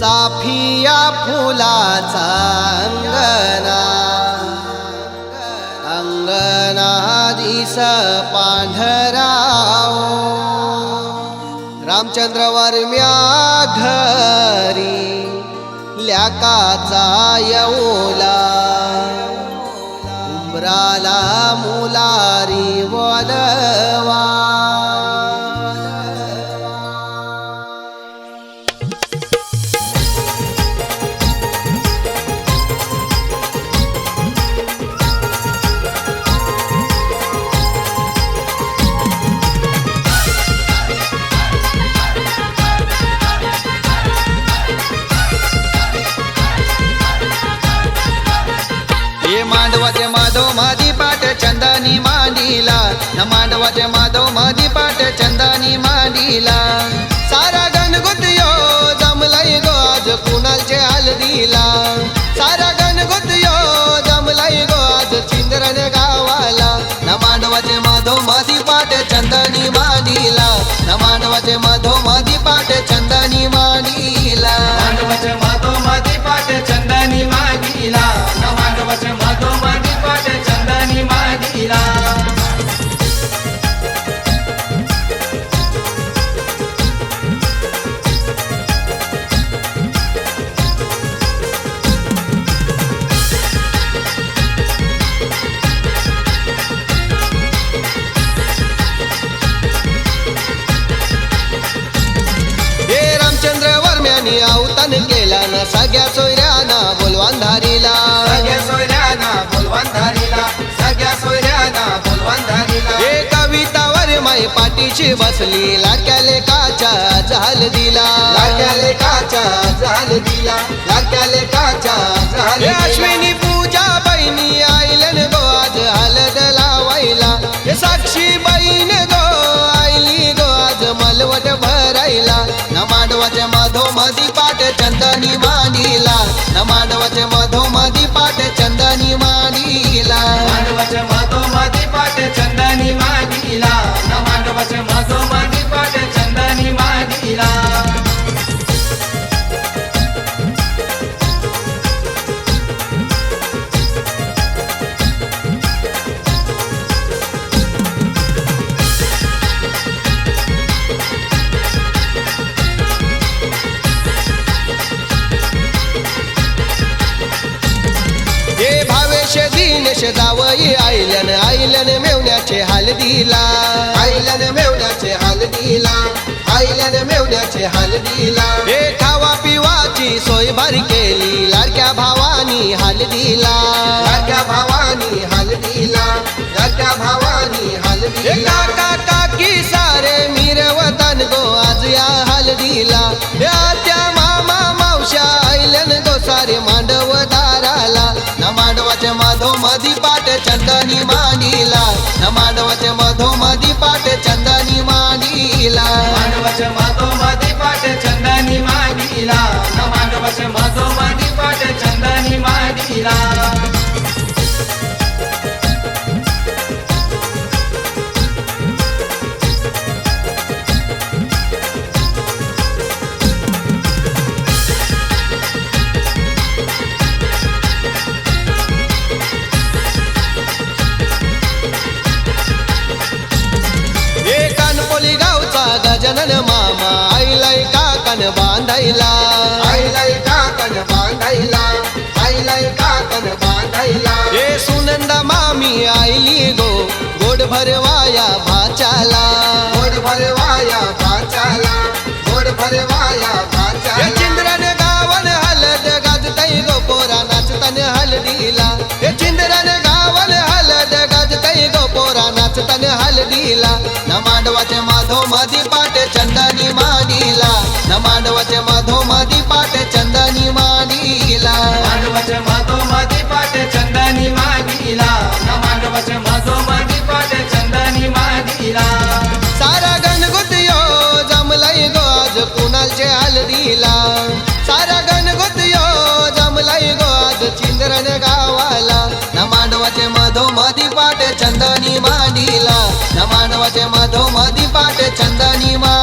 साफिया फुलाचा अंगना अंगना दिस पांढराओ रामचंद्र वर्म्या घरी ल्याकाचा येऊला. मांडवाचे माधव माधी पाट चंदानी मांडीला. न मांडवाचे माधव मादी पाट चंदानी मांडीला. सारा गणगुत यो जमलाई गो आज कुणालचे हलदीला सारा गणगुत यो जमलाई गो आज चिंद्रन गावाला. न मांडवाचे माधव माधी पाट चंदनी मांडीला. न मांडवाचे माधव माधी पाट चंदानी मा वर्म्यानी अवतान केला ना सगळ्या सोयऱ्याना बोलवान धारीला सगळ्या सोयऱ्याना बोलवान धारीला सगळ्या सोयऱ्याना बोलवान धारीला हे कवितावर माई पाठीशी बसली लाडक्या लेकाच्या झाल दिला लाग्या लेकाच्या झाल दिला लाग्या लेकाच्या झाल. अश्विनी पूजा बहिणी आईलन गो आज हलद लावायला. हे साक्षी बहीण गो आईली गो आज मलवट भरायला. न मांडवाच्या माधव मधी पाठ चंदनी मांडीला न मांडवाच्या मधोमधी देश जावई आईलन आईलन मेवण्याचे हलदीला आईलन मेवण्याचे हलदीला आईलन मेवण्याचे हाल दिला. मांडवाचे माधव मधी पाट चंदनी मांडीला न मांडवाचे माधव मधी पाट चंदनी मांडीला मांडवाचे मधो मामा आईलाई काकन बांधायला. आईला काकन बांधायला. आईला काकन बांधायला. हे सुनंदा मामी आईली गो गोड भरवाया भाचाला गोड भरवाया भाचाला गोड भरवाया भाचाला चिंद्रन गावन हलद गाजतई गो पोरा नाचतन हलदीला. हे चिंद्रन गावन हलद गाजतई गो पोरा नाचतन हलदीला. न मांडवाचे माधव मधी पाट मांडवाचे मधी पाट चंदनी मांडीला. न मानवाचे मधो मधी पाट चंदनी मा